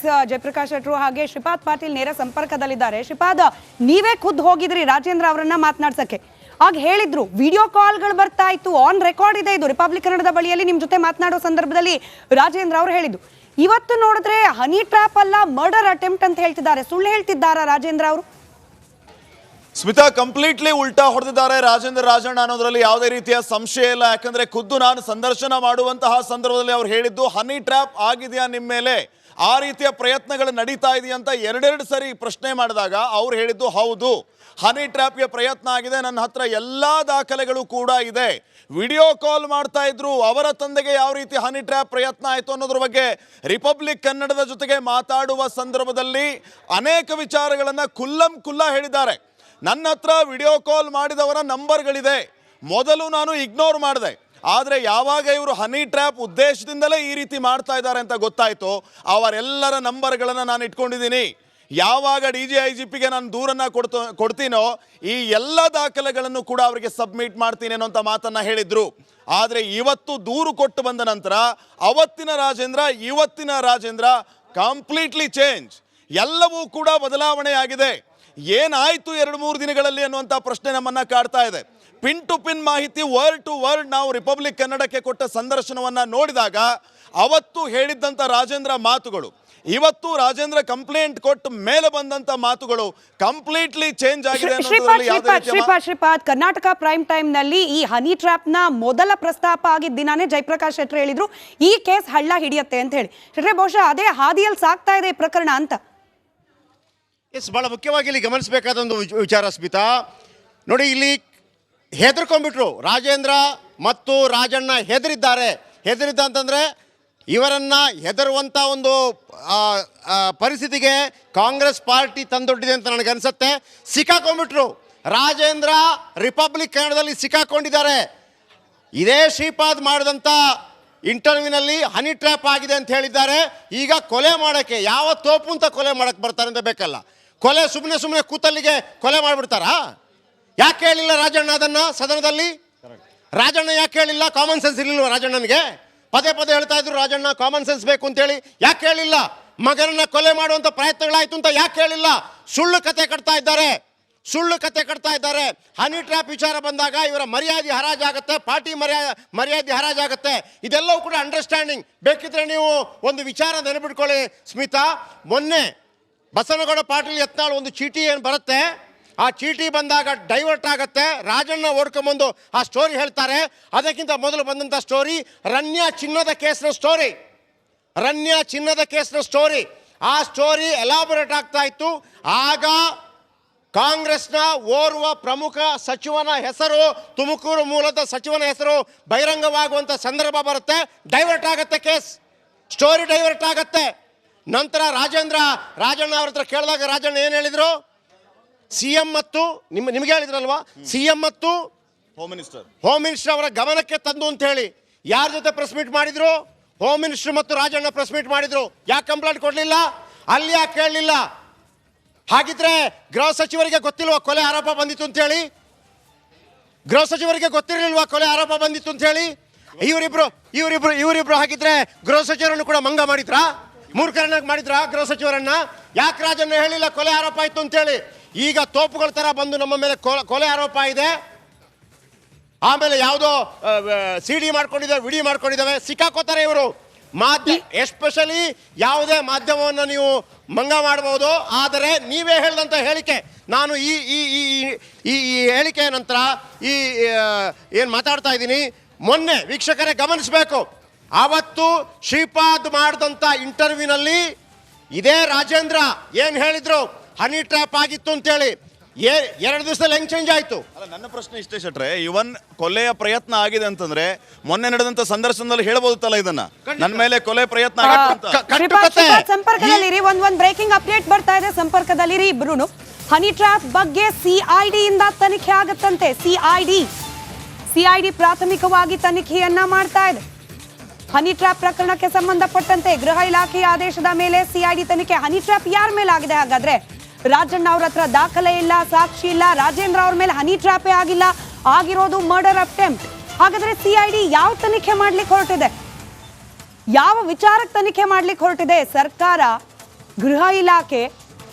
X Jayaprakash ಶೆಟ್ರು ಹಾಗೆ ಶ್ರೀಪಾದ್ ಪಾಟೀಲ್ ನೇರ ಸಂಪರ್ಕದಲ್ಲಿದ್ದಾರೆ. ಶ್ರೀಪಾದ್ ನೀವೇ ಖುದ್ ಹೋಗಿದ್ರಿ ರಾಜೇಂದ್ರ ಅವರನ್ನ ಮಾತನಾಡ್ಸಕ್ಕೆ. ಆಗ ಹೇಳಿದ್ರು, ವಿಡಿಯೋ ಕಾಲ್ಗಳು ಬರ್ತಾ ಇತ್ತು, ಆನ್ ರೆಕಾರ್ಡ್ ಇದೆ ಇದು. ರಿಪಬ್ಲಿಕ್ ಕನ್ನಡದ ಬಳಿಯಲ್ಲಿ ನಿಮ್ ಜೊತೆ ಮಾತನಾಡೋ ಸಂದರ್ಭದಲ್ಲಿ ರಾಜೇಂದ್ರ ಅವರು ಹೇಳಿದ್ರು ಇವತ್ತು ನೋಡಿದ್ರೆ ಹನಿ ಟ್ರ್ಯಾಪ್ ಅಲ್ಲ, ಮರ್ಡರ್ ಅಟೆಂಪ್ಟ್ ಅಂತ ಹೇಳ್ತಿದ್ದಾರೆ. ಸುಳ್ಳು ಹೇಳ್ತಿದ್ದಾರಾ ರಾಜೇಂದ್ರ ಅವರು? ಸ್ಮಿತಾ ಕಂಪ್ಲೀಟ್ಲಿ ಉಲ್ಟಾ ಹೊಡೆದಿದ್ದಾರೆ. ರಾಜೇಂದ್ರ ರಾಜಣ್ಣ ಅನ್ನೋದ್ರಲ್ಲಿ ಯಾವುದೇ ರೀತಿಯ ಸಂಶಯ ಇಲ್ಲ. ಯಾಕಂದ್ರೆ ಖುದ್ದು ನಾನು ಸಂದರ್ಶನ ಮಾಡುವಂತಹ ಸಂದರ್ಭದಲ್ಲಿ ಅವ್ರು ಹೇಳಿದ್ದು ಹನಿ ಟ್ರ್ಯಾಪ್ ಆಗಿದೆಯಾ ನಿಮ್ಮ ಮೇಲೆ? ಆ ರೀತಿಯ ಪ್ರಯತ್ನಗಳು ನಡೀತಾ ಇದೆಯಾ? ಅಂತ ಎರಡೆರಡು ಸರಿ ಪ್ರಶ್ನೆ ಮಾಡಿದಾಗ ಅವ್ರು ಹೇಳಿದ್ದು, ಹೌದು. ಹನಿ ಟ್ರ್ಯಾಪ್ಗೆ ಪ್ರಯತ್ನ ಆಗಿದೆ. ನನ್ನ ಹತ್ರ ಎಲ್ಲಾ ದಾಖಲೆಗಳು ಕೂಡ ಇದೆ. ವಿಡಿಯೋ ಕಾಲ್ ಮಾಡ್ತಾ ಇದ್ರು. ಅವರ ತಂದೆಗೆ ಯಾವ ರೀತಿ ಹನಿ ಟ್ರ್ಯಾಪ್ ಪ್ರಯತ್ನ ಆಯಿತು ಅನ್ನೋದ್ರ ಬಗ್ಗೆ ರಿಪಬ್ಲಿಕ್ ಕನ್ನಡದ ಜೊತೆಗೆ ಮಾತಾಡುವ ಸಂದರ್ಭದಲ್ಲಿ ಅನೇಕ ವಿಚಾರಗಳನ್ನ ಕುಲ್ಲಂ ಕುಲ್ಲ ಹೇಳಿದ್ದಾರೆ. ನನ್ನ ಹತ್ರ ವಿಡಿಯೋ ಕಾಲ್ ಮಾಡಿದವರ ನಂಬರ್ಗಳಿದೆ ಮೊದಲು ನಾನು ಇಗ್ನೋರ್ ಮಾಡಿದೆ. ಆದರೆ ಯಾವಾಗ ಇವರು ಹನಿ ಟ್ರ್ಯಾಪ್ ಉದ್ದೇಶದಿಂದಲೇ ಈ ರೀತಿ ಮಾಡ್ತಾ ಇದ್ದಾರೆ ಅಂತ ಗೊತ್ತಾಯಿತು. ಅವರೆಲ್ಲರ ನಂಬರ್ಗಳನ್ನು ನಾನು ಇಟ್ಕೊಂಡಿದ್ದೀನಿ. ಯಾವಾಗ ಡಿ ಜಿ ಐ ಜಿ ಪಿಗೆ ನಾನು ದೂರನ್ನ ಕೊಡ್ತ, ಕೊಡ್ತೀನೋ, ಈ ಎಲ್ಲ ದಾಖಲೆಗಳನ್ನು ಕೂಡ ಅವರಿಗೆ ಸಬ್ಮಿಟ್ ಮಾಡ್ತೀನಿ ಅನ್ನೋಂಥ ಮಾತನ್ನ ಹೇಳಿದ್ರು. ಆದರೆ ಇವತ್ತು ದೂರು ಕೊಟ್ಟು ಬಂದ ನಂತರ ಅವತ್ತಿನ ರಾಜೇಂದ್ರ, ಇವತ್ತಿನ ರಾಜೇಂದ್ರ ಕಂಪ್ಲೀಟ್ಲಿ ಚೇಂಜ್ ಎಲ್ಲವೂ ಕೂಡ ಬದಲಾವಣೆ ಆಗಿದೆ. ಏನಾಯ್ತು ಎರಡು ಮೂರು ದಿನಗಳಲ್ಲಿ ಅನ್ನುವಂಥ ಪ್ರಶ್ನೆ ನಮ್ಮನ್ನ ಕಾಡ್ತಾ ಇದೆ. ಪಿನ್ ಟು ಪಿನ್ ಮಾಹಿತಿ ವರ್ಡ್ ಟು ವರ್ಡ್ ನಾವು ರಿಪಬ್ಲಿಕ್ ಕನ್ನಡಕ್ಕೆ ಕೊಟ್ಟ ಸಂದರ್ಶನವನ್ನ ನೋಡಿದಾಗ ಅವತ್ತು ಹೇಳಿದ್ದಂಥ ರಾಜೇಂದ್ರ ಮಾತುಗಳು ಇವತ್ತು ರಾಜೇಂದ್ರ ಕಂಪ್ಲೇಂಟ್ ಕೊಟ್ಟು ಮೇಲೆ ಬಂದಂತ ಮಾತುಗಳು ಕಂಪ್ಲೀಟ್ಲಿ ಚೇಂಜ್ ಆಗಿದೆ ಶ್ರೀಪಾದ್ ಶ್ರೀಪಾದ್ ಕರ್ನಾಟಕ ಪ್ರೈಮ್ ಟೈಮ್ನಲ್ಲಿ ಈ ಹನಿ ಟ್ರ್ಯಾಪ್ನ ಮೊದಲ ಪ್ರಸ್ತಾಪ ಆಗಿದ್ದ ದಿನಾನೇ ಜಯಪ್ರಕಾಶ್ ಶೆಟ್ಟಿ ಹೇಳಿದ್ರು ಈ ಕೇಸ್ ಹಳ್ಳ ಹಿಡಿಯತ್ತೆ ಅಂತ ಹೇಳಿ. ಶೆಟ್ರೆ ಬಹುಶಃ ಅದೇ ಹಾದಿಯಲ್ಲಿ ಸಾಕ್ತಾ ಇದೆ ಈ ಪ್ರಕರಣ ಅಂತ. ಎಸ್ ಭಾಳ ಮುಖ್ಯವಾಗಿ ಇಲ್ಲಿ ಗಮನಿಸಬೇಕಾದ ಒಂದು ವಿಚಾರ, ಸ್ಮಿತಾ. ನೋಡಿ, ಇಲ್ಲಿ ಹೆದರ್ಕೊಂಡ್ಬಿಟ್ರು. ರಾಜೇಂದ್ರ ಮತ್ತು ರಾಜಣ್ಣ ಹೆದರಿದ್ದಾರೆ. ಹೆದರಿದ್ದ ಅಂತಂದರೆ, ಇವರನ್ನು ಹೆದರುವಂಥ ಒಂದು ಪರಿಸ್ಥಿತಿಗೆ ಕಾಂಗ್ರೆಸ್ ಪಾರ್ಟಿ ತಂದೊಡ್ಡಿದೆ ಅಂತ ನನಗನ್ಸುತ್ತೆ ಸಿಕ್ಕಾಕೊಂಡ್ಬಿಟ್ರು. ರಾಜೇಂದ್ರ ರಿಪಬ್ಲಿಕ್ ಕನ್ನಡದಲ್ಲಿ ಸಿಕ್ಕಾಕೊಂಡಿದ್ದಾರೆ. ಇದೇ ಶ್ರೀಪಾದ್ ಮಾಡಿದಂಥ ಇಂಟರ್ವ್ಯೂನಲ್ಲಿ ಹನಿ ಟ್ರ್ಯಾಪ್ ಆಗಿದೆ ಅಂತ ಹೇಳಿದ್ದಾರೆ. ಈಗ ಕೊಲೆ ಮಾಡೋಕ್ಕೆ, ಯಾವ ತೋಪು ಅಂತ ಕೊಲೆ ಮಾಡೋಕ್ಕೆ ಬರ್ತಾರೆ ಅಂತ ಬೇಕಲ್ಲ. ಕೊಲೆ ಸುಮ್ಮನೆ ಸುಮ್ಮನೆ ಕೂತಲ್ಲಿಗೆ ಕೊಲೆ ಮಾಡಿಬಿಡ್ತಾರಾ? ಯಾಕೆ ಹೇಳಿಲ್ಲ ರಾಜಣ್ಣ ಅದನ್ನು ಸದನದಲ್ಲಿ? ರಾಜಣ್ಣ ಯಾಕೆ ಹೇಳಿಲ್ಲ? ಕಾಮನ್ ಸೆನ್ಸ್ ಇರಲಿಲ್ಲ ರಾಜಣ್ಣನಿಗೆ? ಪದೇ ಪದೇ ಹೇಳ್ತಾ ಇದ್ರು, ರಾಜಣ್ಣ ಕಾಮನ್ ಸೆನ್ಸ್ ಬೇಕು ಅಂತೇಳಿ. ಯಾಕೆ ಹೇಳಿಲ್ಲ? ಮಗನನ್ನ ಕೊಲೆ ಮಾಡುವಂಥ ಪ್ರಯತ್ನಗಳಾಯ್ತು ಅಂತ ಯಾಕೆ ಹೇಳಿಲ್ಲ? ಸುಳ್ಳು ಕತೆ ಕಟ್ತಾ ಇದ್ದಾರೆ. ಸುಳ್ಳು ಕತೆ ಕಟ್ತಾ ಇದ್ದಾರೆ. ಹನಿ ಟ್ರ್ಯಾಪ್ ವಿಚಾರ ಬಂದಾಗ ಇವರ ಮರ್ಯಾದೆ ಹರಾಜಾಗುತ್ತೆ, ಪಾರ್ಟಿ ಮರ್ಯಾದೆ ಮರ್ಯಾದೆ ಹರಾಜಾಗುತ್ತೆ. ಇದೆಲ್ಲವೂ ಕೂಡ ಅಂಡರ್ಸ್ಟ್ಯಾಂಡಿಂಗ್ ಬೇಕಿದ್ರೆ ನೀವು ಒಂದು ವಿಚಾರ ನೆನಪಿಟ್ಕೊಳ್ಳಿ ಸ್ಮಿತಾ. ಮೊನ್ನೆ ಬಸವನಗೌಡ ಪಾಟೀಲ್ ಯತ್ನಾಳ್ ಒಂದು ಚೀಟಿ ಏನು ಬರುತ್ತೆ? ಆ ಚೀಟಿ ಬಂದಾಗ ಡೈವರ್ಟ್ ಆಗುತ್ತೆ. ರಾಜಣ್ಣ ಓಡ್ಕೊಂಬಂದು ಆ ಸ್ಟೋರಿ ಹೇಳ್ತಾರೆ. ಅದಕ್ಕಿಂತ ಮೊದಲು ಬಂದಂಥ ಸ್ಟೋರಿ ರನ್ಯಾ ಚಿನ್ನದ ಕೇಸ್ನ ಸ್ಟೋರಿ ರನ್ಯಾ ಚಿನ್ನದ ಕೇಸ್ನ ಸ್ಟೋರಿ ಆ ಸ್ಟೋರಿ ಎಲಾಬೊರೇಟ್ ಆಗ್ತಾ ಇತ್ತು. ಆಗ ಕಾಂಗ್ರೆಸ್ನ ಓರ್ವ ಪ್ರಮುಖ ಸಚಿವನ ಹೆಸರು, ತುಮಕೂರು ಮೂಲದ ಸಚಿವನ ಹೆಸರು ಬಹಿರಂಗವಾಗುವಂಥ ಸಂದರ್ಭ ಬರುತ್ತೆ. ಡೈವರ್ಟ್ ಆಗುತ್ತೆ ಕೇಸ್. ಸ್ಟೋರಿ ಡೈವರ್ಟ್ ಆಗುತ್ತೆ. ನಂತರ ರಾಜೇಂದ್ರ ರಾಜಣ್ಣ ಅವ್ರ ಹತ್ರ ಕೇಳಿದಾಗ ರಾಜಣ್ಣ ಏನು ಹೇಳಿದರು? ಸಿ ಎಂ ಮತ್ತು ನಿಮ್ಮ ನಿಮಗೆ ಹೇಳಿದ್ರಲ್ವಾ? ಸಿ ಎಂ ಮತ್ತು ಹೋಮ್ ಮಿನಿಸ್ಟರ್ ಹೋಮ್ ಮಿನಿಸ್ಟರ್ ಅವರ ಗಮನಕ್ಕೆ ತಂದು ಅಂತ ಹೇಳಿ ಯಾರ ಜೊತೆ ಪ್ರೆಸ್ ಮೀಟ್ ಮಾಡಿದ್ರು? ಹೋಮ್ ಮಿನಿಸ್ಟರ್ ಮತ್ತು ರಾಜಣ್ಣ ಪ್ರೆಸ್ ಮೀಟ್ ಮಾಡಿದ್ರು. ಯಾಕೆ ಕಂಪ್ಲೇಂಟ್ ಕೊಡಲಿಲ್ಲ? ಅಲ್ಲಿ ಯಾಕೆ ಕೇಳಲಿಲ್ಲ? ಹಾಗಿದ್ರೆ ಗೃಹ ಸಚಿವರಿಗೆ ಗೊತ್ತಿಲ್ವಾ ಕೊಲೆ ಆರೋಪ ಬಂದಿತ್ತು ಅಂತ ಹೇಳಿ? ಗೃಹ ಸಚಿವರಿಗೆ ಗೊತ್ತಿರಲಿಲ್ವಾ ಕೊಲೆ ಆರೋಪ ಬಂದಿತ್ತು ಅಂತ ಹೇಳಿ? ಇವರಿಬ್ರು ಇವರಿಬ್ರು ಇವರಿಬ್ರು ಹಾಗಿದ್ರೆ ಗೃಹ ಸಚಿವರನ್ನು ಕೂಡ ಮಂಗ ಮಾಡಿದ್ರಾ? ಮೂರ್ಖರನ್ನಾಗಿ ಮಾಡಿದ್ರಾ ಗೃಹ ಸಚಿವರನ್ನ. ಯಾಕೆ ರಾಜಣ್ಣ ಹೇಳಿಲ್ಲ ಕೊಲೆ ಆರೋಪ ಆಯ್ತು ಅಂತ ಹೇಳಿ ಈಗ ತೋಪುಗಳ ತರ ಬಂದು ನಮ್ಮ ಮೇಲೆ ಕೊಲೆ- ಆರೋಪ ಇದೆ. ಆಮೇಲೆ ಯಾವುದೋ ಸಿ ಡಿ ಮಾಡ್ಕೊಂಡಿದ್ದಾವೆ ವಿಡಿ ಮಾಡ್ಕೊಂಡಿದ್ದಾವೆ ಸಿಕ್ಕಾಕೋತಾರೆ ಇವರು. ಮಾಧ್ಯ, ಎಸ್ಪೆಷಲಿ ಯಾವುದೇ ಮಾಧ್ಯಮವನ್ನು ನೀವು ಮಂಗ ಮಾಡಬಹುದು ಆದರೆ ನೀವೇ ಹೇಳಿದಂಥ ಹೇಳಿಕೆ. ನಾನು ಈ ಈ ಈ, ಈ- ಈ ಈ ಹೇಳಿಕೆ ನಂತರ ಈ ಏನು ಮಾತಾಡ್ತಾ ಇದ್ದೀನಿ. ಮೊನ್ನೆ ವೀಕ್ಷಕರೇ ಗಮನಿಸಬೇಕು. ಆವತ್ತು ಶ್ರೀಪಾದ್ ಮಾಡಿದಂಥ ಇಂಟರ್ವ್ಯೂನಲ್ಲಿ ಇದೇ ರಾಜೇಂದ್ರ ಏನು ಹೇಳಿದ್ರು? ಹನಿ ಟ್ರ್ಯಾಪ್ ಆಗಿತ್ತು ಅಂತೇಳಿ. ಹೇಳಿ ಎರಡು ದಿವಸದಲ್ಲಿ ಹೆಂಗೆ ಚೇಂಜ್ ಆಯಿತು? ಅಲ್ಲ ನನ್ನ ಪ್ರಶ್ನೆ ಇಷ್ಟೇ ಶೆಟ್ರೆ ಇವನ್ ಕೊಲೆಯ ಪ್ರಯತ್ನ ಆಗಿದೆ ಅಂತಂದ್ರೆ ಮೊನ್ನೆ ನಡೆದಂತ ಸಂದರ್ಶನದಲ್ಲಿ ಹೇಳ್ಬೋದಲ್ಲ ಇದನ್ನ? ನನ್ನ ಮೇಲೆ ಕೊಲೆ ಪ್ರಯತ್ನ ಅಂತ. ಸಂಪರ್ಕದಲ್ಲಿರಿ ಒಂದ್ ಒಂದ್ ಬ್ರೇಕಿಂಗ್ ಅಪ್ಡೇಟ್ ಬರ್ತಾ ಇದೆ ಸಂಪರ್ಕದಲ್ಲಿರಿ ಇಬ್ರು ಹನಿ ಟ್ರ್ಯಾಪ್ ಬಗ್ಗೆ ಸಿಐಡಿ ಇಂದ ತನಿಖೆ ಆಗತ್ತಂತೆ. ಸಿಐಡಿ ಸಿಐಡಿ ಪ್ರಾಥಮಿಕವಾಗಿ ತನಿಖೆಯನ್ನ ಮಾಡ್ತಾ ಇದೆ. ಹನಿ ಟ್ರ್ಯಾಪ್ ಪ್ರಕರಣಕ್ಕೆ ಸಂಬಂಧಪಟ್ಟಂತೆ ಗೃಹ ಇಲಾಖೆಯ ಆದೇಶದ ಮೇಲೆ ಸಿಐಡಿ ತನಿಖೆ ಹನಿ ಟ್ರ್ಯಾಪ್ ಯಾರ ಮೇಲೆ ಆಗಿದೆ ಹಾಗಾದ್ರೆ ರಾಜಣ್ಣ ಅವ್ರ ಹತ್ರ ದಾಖಲೆ ಇಲ್ಲ, ಸಾಕ್ಷಿ ಇಲ್ಲ, ರಾಜೇಂದ್ರ ಅವ್ರ ಮೇಲೆ ಹನಿ ಟ್ರ್ಯಾಪೇ ಆಗಿಲ್ಲ, ಆಗಿರೋದು ಮರ್ಡರ್ ಅಟೆಂಪ್ಟ್ ಹಾಗಾದ್ರೆ ಸಿಐಡಿ ಯಾವ ತನಿಖೆ ಮಾಡ್ಲಿಕ್ಕೆ ಹೊರಟಿದೆ? ಯಾವ ವಿಚಾರಕ್ಕೆ ತನಿಖೆ ಮಾಡ್ಲಿಕ್ಕೆ ಹೊರಟಿದೆ? ಸರ್ಕಾರ, ಗೃಹ ಇಲಾಖೆ,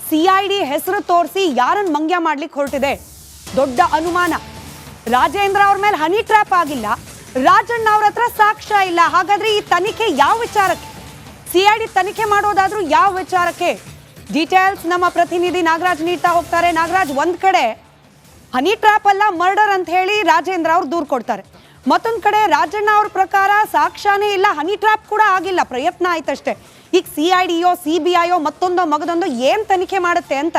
ಸಿಐಡಿ ಹೆಸರು ತೋರಿಸಿ ಯಾರನ್ನು ಮಂಗ್ಯ ಮಾಡ್ಲಿಕ್ಕೆ ಹೊರಟಿದೆ? ದೊಡ್ಡ ಅನುಮಾನ. ರಾಜೇಂದ್ರ ಅವ್ರ ಮೇಲೆ ಹನಿ ಟ್ರ್ಯಾಪ್ ಆಗಿಲ್ಲ ರಾಜಣ್ಣ ಅವ್ರ ಹತ್ರ ಸಾಕ್ಷ್ಯ ಇಲ್ಲ. ಹಾಗಾದ್ರೆ ಈ ತನಿಖೆ ಯಾವ ವಿಚಾರಕ್ಕೆ? ಸಿಐಡಿ ತನಿಖೆ ಮಾಡೋದಾದ್ರೂ ಯಾವ ವಿಚಾರಕ್ಕೆ? ಡೀಟೇಲ್ಸ್ ನಮ್ಮ ಪ್ರತಿನಿಧಿ ನಾಗರಾಜ್ ನೀಡ್ತಾ ಹೋಗ್ತಾರೆ. ನಾಗರಾಜ್, ಒಂದ್ ಕಡೆ ಹನಿ ಟ್ರ್ಯಾಪ್ ಅಲ್ಲ ಮರ್ಡರ್ ಅಂತ ಹೇಳಿ ರಾಜೇಂದ್ರ ಅವ್ರು ದೂರು ಕೊಡ್ತಾರೆ. ಮತ್ತೊಂದ್ ಕಡೆ ರಾಜಣ್ಣ ಅವ್ರ ಪ್ರಕಾರ ಸಾಕ್ಷ್ಯನೇ ಇಲ್ಲ ಹನಿ ಟ್ರ್ಯಾಪ್ ಕೂಡ ಆಗಿಲ್ಲ. ಪ್ರಯತ್ನ ಆಯ್ತಷ್ಟೇ. ಈಗ ಸಿ ಐ ಡಿಯೋ ಸಿ ಬಿ ಐಯೋ ಮತ್ತೊಂದೋ ಮಗದೊಂದೋ ಏನ್ ತನಿಖೆ ಮಾಡುತ್ತೆ ಅಂತ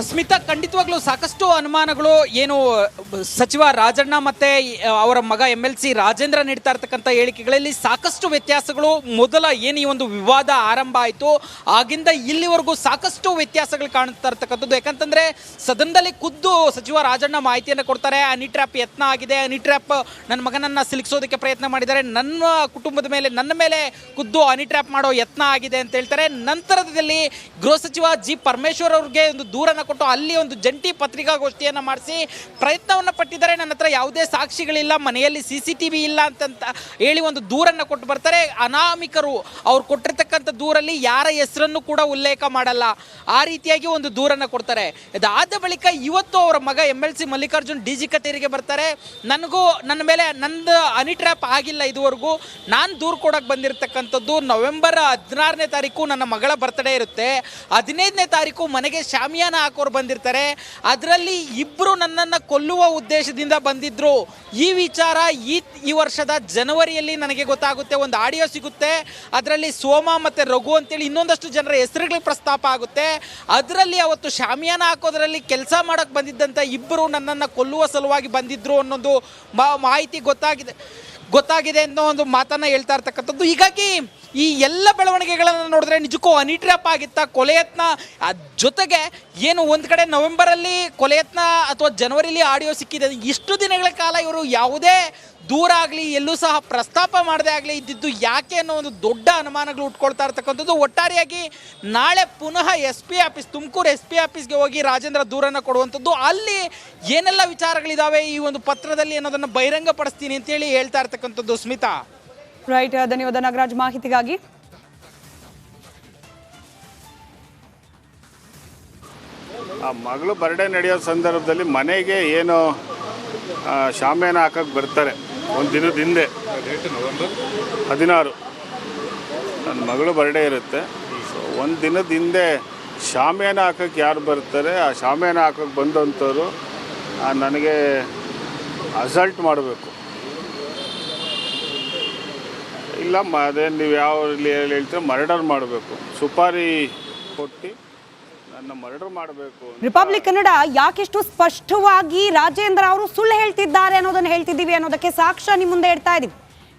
ಸ್ಮಿತಾ, ಖಂಡಿತವಾಗ್ಲೂ ಸಾಕಷ್ಟು ಅನುಮಾನಗಳು, ಏನು ಸಚಿವ ರಾಜಣ್ಣ ಮತ್ತೆ ಅವರ ಮಗ ಎಂ ಎಲ್ ಸಿ ರಾಜೇಂದ್ರ ನೀಡ್ತಾ ಇರ್ತಕ್ಕಂಥ ಹೇಳಿಕೆಗಳಲ್ಲಿ ಸಾಕಷ್ಟು ವ್ಯತ್ಯಾಸಗಳು. ಮೊದಲ ಏನು ಈ ಒಂದು ವಿವಾದ ಆರಂಭ ಆಯಿತು, ಆಗಿಂದ ಇಲ್ಲಿವರೆಗೂ ಸಾಕಷ್ಟು ವ್ಯತ್ಯಾಸಗಳು ಕಾಣ್ತಾ ಇರ್ತಕ್ಕಂಥದ್ದು. ಯಾಕಂತಂದ್ರೆ, ಸದನದಲ್ಲಿ ಖುದ್ದು ಸಚಿವ ರಾಜಣ್ಣ ಮಾಹಿತಿಯನ್ನು ಕೊಡ್ತಾರೆ ಆ ಯತ್ನ ಆಗಿದೆ ಆ ನನ್ನ ಮಗನನ್ನ ಸಿಲುಕಿಸೋದಕ್ಕೆ ಪ್ರಯತ್ನ ಮಾಡಿದ್ದಾರೆ, ನನ್ನ ಕುಟುಂಬದ ಮೇಲೆ, ನನ್ನ ಮೇಲೆ ಖುದ್ದು ಅನಿಟ್ರ್ಯಾಪ್ ಮಾಡೋ ಯತ್ನ ಆಗಿದೆ ಅಂತ ಹೇಳ್ತಾರೆ. ನಂತರದಲ್ಲಿ ಗೃಹ ಸಚಿವ ಜಿ. ಪರಮೇಶ್ವರ್ ಅವ್ರಿಗೆ ಒಂದು ದೂರನ್ನ ಕೊಟ್ಟು ಅಲ್ಲಿ ಒಂದು ಜಂಟಿ ಪತ್ರಿಕಾಗೋಷ್ಠಿಯನ್ನು ಮಾಡಿಸಿ ಪ್ರಯತ್ನವನ್ನು ಪಟ್ಟಿದ್ದಾರೆ. ನನ್ನ ಹತ್ರ ಯಾವುದೇ ಸಾಕ್ಷಿಗಳಿಲ್ಲ, ಮನೆಯಲ್ಲಿ ಸಿ ಸಿ ಟಿ ವಿ ಇಲ್ಲ ಅಂತಂತ ಹೇಳಿ ಒಂದು ದೂರನ್ನು ಕೊಟ್ಟು ಬರ್ತಾರೆ. ಅನಾಮಿಕರು ಅವ್ರು ಕೊಟ್ಟಿರ್ತಕ್ಕಂಥ ದೂರಲ್ಲಿ ಯಾರ ಹೆಸರನ್ನು ಕೂಡ ಉಲ್ಲೇಖ ಮಾಡಲ್ಲ. ಆ ರೀತಿಯಾಗಿ ಒಂದು ದೂರನ್ನು ಕೊಡ್ತಾರೆ. ಇದಾದ ಬಳಿಕ ಇವತ್ತು ಅವರ ಮಗ M L C Mallikarjun D G ಕಚೇರಿಗೆ ಬರ್ತಾರೆ. ನನಗೂ ನನ್ನ ಮೇಲೆ ನಂದು ಹನಿ ಟ್ರ್ಯಾಪ್ ಆಗಿಲ್ಲ ಇದುವರೆಗೂ. ನಾನು ದೂರು ಕೊಡೋಕೆ ಬಂದಿರತಕ್ಕಂಥದ್ದು ನವೆಂಬರ್ ಹದಿನಾರನೇ ತಾರೀಕು ನನ್ನ ಮಗಳ ಬರ್ತ್ಡೇ ಇರುತ್ತೆ. ಹದಿನೈದನೇ ತಾರೀಕು ಮನೆಗೆ ಶಾಮಿಯಾನ ಹಾಕೋರು ಬಂದಿರ್ತಾರೆ. ಅದರಲ್ಲಿ ಇಬ್ಬರು ನನ್ನನ್ನು ಕೊಲ್ಲುವ ಉದ್ದೇಶದಿಂದ ಬಂದಿದ್ದರು ಈ ವಿಚಾರ ಈ ಈ ವರ್ಷದ ಜನವರಿಯಲ್ಲಿ ನನಗೆ ಗೊತ್ತಾಗುತ್ತೆ. ಒಂದು ಆಡಿಯೋ ಸಿಗುತ್ತೆ. ಅದರಲ್ಲಿ ಸೋಮ ಮತ್ತು ರಘು ಅಂತೇಳಿ ಇನ್ನೊಂದಷ್ಟು ಜನರ ಹೆಸರುಗಳು ಪ್ರಸ್ತಾಪ ಆಗುತ್ತೆ. ಅದರಲ್ಲಿ ಅವತ್ತು ಶಾಮಿಯಾನ ಹಾಕೋದ್ರಲ್ಲಿ ಕೆಲಸ ಮಾಡೋಕ್ಕೆ ಬಂದಿದ್ದಂಥ ಇಬ್ಬರು ನನ್ನನ್ನು ಕೊಲ್ಲುವ ಸಲುವಾಗಿ ಬಂದಿದ್ದರು ಅನ್ನೋದು ಮಾಹಿತಿ ಗೊತ್ತಾಗಿದೆ. ಗೊತ್ತಾಗಿದೆ ಅನ್ನೋ ಒಂದು ಮಾತನ್ನ ಹೇಳ್ತಾ ಇರ್ತಕ್ಕಂಥದ್ದು. ಹೀಗಾಗಿ ಈ ಎಲ್ಲ ಬೆಳವಣಿಗೆಗಳನ್ನು ನೋಡಿದ್ರೆ ನಿಜಕ್ಕೂ ಅನಿಟ್ರಪ್ ಆಗಿತ್ತ ಕೊಲೆ ಯತ್ನ ಅದ್ ಜೊತೆಗೆ ಏನು ಒಂದು ಕಡೆ ನವೆಂಬರಲ್ಲಿ ಕೊಲೆಯತ್ನ ಅಥವಾ ಜನವರಿಲಿ ಆಡಿಯೋ ಸಿಕ್ಕಿದೆ, ಇಷ್ಟು ದಿನಗಳ ಕಾಲ ಇವರು ಯಾವುದೇ ದೂರ ಆಗಲಿ ಎಲ್ಲೂ ಸಹ ಪ್ರಸ್ತಾಪ ಮಾಡದೇ ಆಗಲಿ ಇದ್ದಿದ್ದು ಯಾಕೆ ಅನ್ನೋ ಒಂದು ದೊಡ್ಡ ಅನುಮಾನಗಳು ಉಟ್ಕೊಳ್ತಾ ಇರ್ತಕ್ಕಂಥದ್ದು. ಒಟ್ಟಾರೆಯಾಗಿ ನಾಳೆ ಪುನಃ S P office Tumakuru S P ಆಫೀಸ್ಗೆ ಹೋಗಿ ರಾಜೇಂದ್ರ ದೂರನ್ನು ಕೊಡುವಂಥದ್ದು. ಅಲ್ಲಿ ಏನೆಲ್ಲ ವಿಚಾರಗಳಿದ್ದಾವೆ ಈ ಒಂದು ಪತ್ರದಲ್ಲಿ ಅನ್ನೋದನ್ನು ಬಹಿರಂಗಪಡಿಸ್ತೀನಿ ಅಂತೇಳಿ ಹೇಳ್ತಾ ಇರ್ತಕ್ಕಂಥದ್ದು ಸ್ಮಿತಾ. ರೈಟ್ ಧನ್ಯವಾದ ನಾಗರಾಜ್ ಮಾಹಿತಿಗಾಗಿ. ಆ ಮಗಳು ಬರ್ಡೇ ನಡೆಯೋ ಸಂದರ್ಭದಲ್ಲಿ ಮನೆಗೆ ಏನು ಆ, ಶಾಮಿಯಾನ ಹಾಕಕ್ಕೆ ಬರ್ತಾರೆ. ಒಂದು ದಿನದ ಹಿಂದೆ. ಹದಿನಾರು. ನನ್ನ ಮಗಳು ಬರ್ಡೇ ಇರುತ್ತೆ. ಸೊ ಒಂದು ದಿನದ ಹಿಂದೆ ಶಾಮಿಯಾನ ಹಾಕೋಕ್ಕೆ ಯಾರು ಬರ್ತಾರೆ, ಆ ಶಾಮಿಯಾನ ಹಾಕೋಕ್ಕೆ ಬಂದಂಥವ್ರು ನನಗೆ ಅಸಲ್ಟ್ ಮಾಡಬೇಕು. ಇಲ್ಲ ಅದೇ ನೀವು ಯಾವ ಹೇಳ್ತೀರ ಮರ್ಡರ್ ಮಾಡಬೇಕು. ಸುಪಾರಿ ಕೊಟ್ಟು ರಿಪಬ್ಲಿಕ್ ಕನ್ನಡ ಯಾಕೆಷ್ಟು ಸ್ಪಷ್ಟವಾಗಿ ರಾಜೇಂದ್ರ ಅವರು ಸುಳ್ಳು ಹೇಳ್ತಿದ್ದಾರೆ ಅನ್ನೋದನ್ನ ಹೇಳ್ತಿದ್ದೀವಿ ಅನ್ನೋದಕ್ಕೆ ಸಾಕ್ಷ್ಯ ನಿಮ್ಮ ಮುಂದೆ ಇಡ್ತಾ ಇದೀವಿ.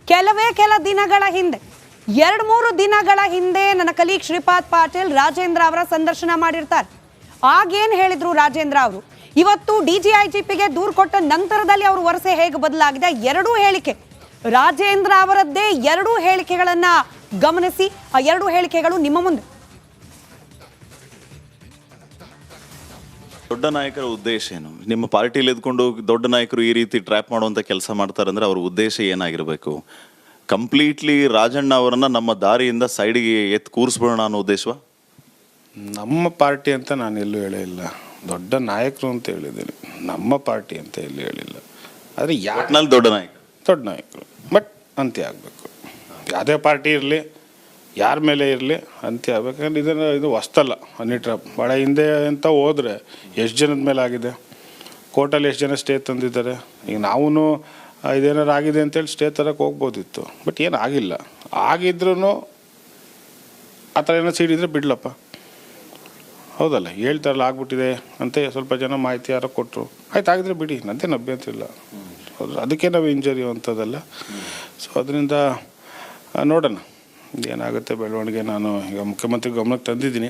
ಕೆಲವೇ ಕೆಲ ದಿನಗಳ ಹಿಂದೆ, ಎರಡು ಮೂರು ದಿನಗಳ ಹಿಂದೆ ನನ್ನ ಕಲೀಗ್ ಶ್ರೀಪಾದ್ ಪಾಟೀಲ್ ರಾಜೇಂದ್ರ ಅವರ ಸಂದರ್ಶನ ಮಾಡಿರ್ತಾರೆ. ಆಗೇನ್ ಹೇಳಿದ್ರು ರಾಜೇಂದ್ರ ಅವರು? ಇವತ್ತು ಡಿಜಿಐಜಿಪಿಗೆ ದೂರು ಕೊಟ್ಟ ನಂತರದಲ್ಲಿ ಅವರು ವರಸೆ ಹೇಗೆ ಬದಲಾಗಿದೆ? ಎರಡೂ ಹೇಳಿಕೆ. ರಾಜೇಂದ್ರ ಅವರದ್ದೇ ಎರಡೂ ಹೇಳಿಕೆಗಳನ್ನ ಗಮನಿಸಿ, ಆ ಎರಡೂ ಹೇಳಿಕೆಗಳು ನಿಮ್ಮ ಮುಂದೆ. ದೊಡ್ಡ ನಾಯಕರ ಉದ್ದೇಶ ಏನು? ನಿಮ್ಮ ಪಾರ್ಟಿಲಿ ಇದ್ಕೊಂಡು ದೊಡ್ಡ ನಾಯಕರು ಈ ರೀತಿ ಟ್ರ್ಯಾಪ್ ಮಾಡುವಂಥ ಕೆಲಸ ಮಾಡ್ತಾರೆ ಅಂದರೆ ಅವ್ರ ಉದ್ದೇಶ ಏನಾಗಿರಬೇಕು? ಕಂಪ್ಲೀಟ್ಲಿ ರಾಜಣ್ಣ ಅವರನ್ನು ನಮ್ಮ ದಾರಿಯಿಂದ ಸೈಡ್ಗೆ ಎತ್ತು ಕೂರಿಸ್ಬಿಡೋಣ ಅನ್ನೋ ಉದ್ದೇಶವಾ ನಮ್ಮ ಪಾರ್ಟಿ ಅಂತ ನಾನು ಎಲ್ಲೂ ಹೇಳಿಲ್ಲ. ದೊಡ್ಡ ನಾಯಕರು ಅಂತ ಹೇಳಿದ್ದೀನಿ. ನಮ್ಮ ಪಾರ್ಟಿ ಅಂತ ಎಲ್ಲೂ ಹೇಳಿಲ್ಲ. ಆದರೆ ಯಾ ಒಟ್ನಲ್ಲಿ ದೊಡ್ಡ ನಾಯಕ? ದೊಡ್ಡ ನಾಯಕರು. ಬಟ್ ಅಂತ್ಯ ಆಗಬೇಕು. ಯಾವುದೇ ಪಾರ್ಟಿ ಇರಲಿ ಯಾರ ಮೇಲೆ ಇರಲಿ ಅಂತ ಹೇಳ್ಬೇಕಂದ್ರೆ ಇದನ್ನು ಇದು ಹೊಸ್ತಲ್ಲ ಹನಿ ಟ್ರಾಪ್. ಭಾಳ ಹಿಂದೆ ಅಂತ ಹೋದರೆ ಎಷ್ಟು ಜನದ ಮೇಲೆ ಆಗಿದೆ? ಕೋರ್ಟಲ್ಲಿ ಎಷ್ಟು ಜನ ಸ್ಟೇ ತಂದಿದ್ದಾರೆ? ಈಗ ನಾವೂ ಇದೇನಾರು ಆಗಿದೆ ಅಂತೇಳಿ ಸ್ಟೇ ತರಕ್ಕೆ ಹೋಗ್ಬೋದಿತ್ತು. ಬಟ್ ಏನು ಆಗಿಲ್ಲ. ಆಗಿದ್ರೂ ಆ ಥರ ಏನೋ ಸೀಡಿದ್ರೆ ಬಿಡ್ಲಪ್ಪ. ಹೌದಲ್ಲ, ಹೇಳ್ತಾರಲ್ಲ ಆಗ್ಬಿಟ್ಟಿದೆ ಅಂತ ಸ್ವಲ್ಪ ಜನ ಮಾಹಿತಿ ಯಾರೋ ಕೊಟ್ಟರು ಆಯ್ತು, ಆಗಿದ್ರೆ ಬಿಡಿ ನಂದೇನು ಅಭ್ಯಂತರಿಲ್ಲ ಅದಕ್ಕೆ ನಾವು ಇಂಜರಿ ಅಂಥದ್ದಲ್ಲ. ಸೊ ಅದರಿಂದ ನೋಡೋಣ. ಏನಾಗುತ್ತೆ ಬೆಳವಣಿಗೆ ನಾನು ಈಗ ಮುಖ್ಯಮಂತ್ರಿ ಗಮನಕ್ಕೆ ತಂದಿದ್ದೀನಿ.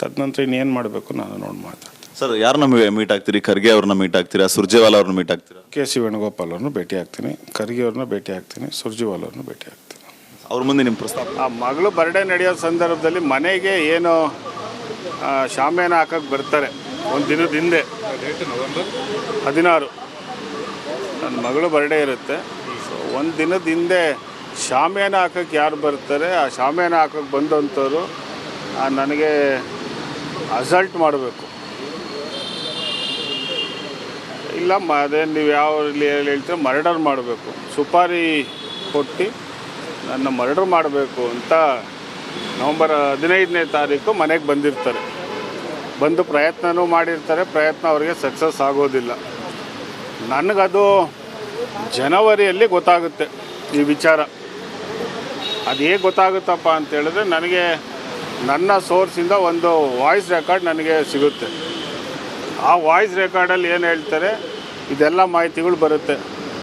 ತದನಂತರ ಇನ್ನೇನು ಮಾಡಬೇಕು ನಾನು ನೋಡಿ ಮಾತಾಡ್ತೀನಿ ಸರ್ ಯಾರು ನಮಗೆ ಮೀಟ್ ಆಗ್ತೀರಿ? ಖರ್ಗೆ ಅವ್ರನ್ನ ಮೀಟ್ ಆಗ್ತೀರಾ? ಸುರ್ಜೇವಾಲ ಅವ್ರನ್ನ ಮೀಟ್ ಆಗ್ತೀರಾ? ಕೆ ಸಿ ವೇಣುಗೋಪಾಲ್ ಅವ್ರನ್ನ ಭೇಟಿ ಆಗ್ತೀನಿ. ಖರ್ಗೆ ಅವ್ರನ್ನ ಭೇಟಿ ಆಗ್ತೀನಿ. ಸುರ್ಜೇವಾಲ ಅವ್ರನ್ನ ಭೇಟಿ ಆಗ್ತೀನಿ. ಅವ್ರ ಮುಂದೆ ನಿಮ್ಮ ಪ್ರಸ್ತಾಪ? ಆ ಮಗಳು ಬರ್ಡೇ ನಡೆಯೋ ಸಂದರ್ಭದಲ್ಲಿ ಮನೆಗೆ ಏನು ಆ, ಶಾಮಿಯಾನ ಹಾಕಕ್ಕೆ ಬರ್ತಾರೆ. ಒಂದು ದಿನದ ಹಿಂದೆ. ಹದಿನಾರು. ನನ್ನ ಮಗಳು ಬರ್ಡೇ ಇರುತ್ತೆ. ಸೊ ಒಂದು ದಿನದ ಹಿಂದೆ ಶಾಮಿಯಾನ ಹಾಕಕ್ಕೆ ಯಾರು ಬರ್ತಾರೆ? ಆ ಶಾಮಿಯಾನ ಹಾಕೋಕ್ಕೆ ಬಂದಂಥವ್ರು ನನಗೆ ಅಸಲ್ಟ್ ಮಾಡಬೇಕು. ಇಲ್ಲ ಮ ಅದೇ ನೀವು ಯಾವ ಹೇಳ್ತೀರ ಮರ್ಡರ್ ಮಾಡಬೇಕು. ಸುಪಾರಿ ಕೊಟ್ಟು ನನ್ನ ಮರ್ಡರ್ ಮಾಡಬೇಕು ಅಂತ ನವಂಬರ್ ಹದಿನೈದನೇ ತಾರೀಕು ಮನೆಗೆ ಬಂದಿರ್ತಾರೆ. ಬಂದು ಪ್ರಯತ್ನವೂ ಮಾಡಿರ್ತಾರೆ, ಪ್ರಯತ್ನ ಅವರಿಗೆ ಸಕ್ಸಸ್ ಆಗೋದಿಲ್ಲ. ನನಗದು ಜನವರಿಯಲ್ಲಿ ಗೊತ್ತಾಗುತ್ತೆ ಈ ವಿಚಾರ. ಅದು ಹೇಗೆ ಗೊತ್ತಾಗುತ್ತಪ್ಪ ಅಂತೇಳಿದ್ರೆ ನನಗೆ ನನ್ನ ಸೋರ್ಸಿಂದ ಒಂದು ವಾಯ್ಸ್ ರೆಕಾರ್ಡ್ ನನಗೆ ಸಿಗುತ್ತೆ. ಆ ವಾಯ್ಸ್ ರೆಕಾರ್ಡಲ್ಲಿ ಏನು ಹೇಳ್ತಾರೆ? ಇದೆಲ್ಲ ಮಾಹಿತಿಗಳು ಬರುತ್ತೆ.